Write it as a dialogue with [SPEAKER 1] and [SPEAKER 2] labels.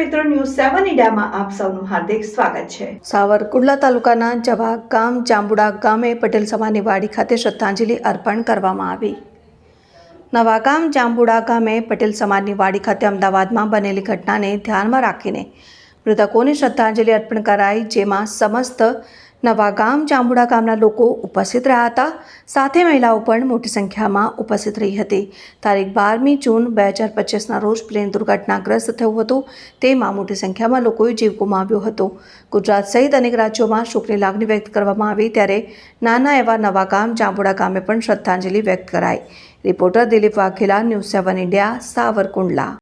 [SPEAKER 1] મિત્રો, ન્યૂઝ સેવન ઇન્ડિયામાં આપ સૌનું હાર્દિક સ્વાગત છે.
[SPEAKER 2] સાવરકુંડલા તાલુકાના જવા ગામ જાંબુડા ગામે પટેલ સમાજની વાડી ખાતે શ્રદ્ધાંજલિ અર્પણ કરવામાં આવી. નવાગામ જાંબુડા ગામે પટેલ સમાજની વાડી ખાતે અમદાવાદમાં બનેલી ઘટનાને ધ્યાનમાં રાખીને મૃતકોને શ્રદ્ધાંજલિ અર્પણ કરાઈ, જેમાં સમસ્ત નવાગામ જાંબુડા ગામના લોકો ઉપસ્થિત રહ્યા હતા. સાથે મહિલાઓ પણ મોટી સંખ્યામાં ઉપસ્થિત રહી હતી. તારીખ બારમી જૂન બે હજાર પચીસના રોજ પ્લેન દુર્ઘટનાગ્રસ્ત થયું હતું. તેમાં મોટી સંખ્યામાં લોકોએ જીવ ગુમાવ્યો હતો. ગુજરાત સહિત અનેક રાજ્યોમાં શોકની લાગણી વ્યક્ત કરવામાં આવી ત્યારે નાના એવા નવાગામ જાંબુડા ગામે પણ શ્રદ્ધાંજલિ વ્યક્ત કરાઈ. Reporter Dilip Vaghela, news seven India, Savarkundla.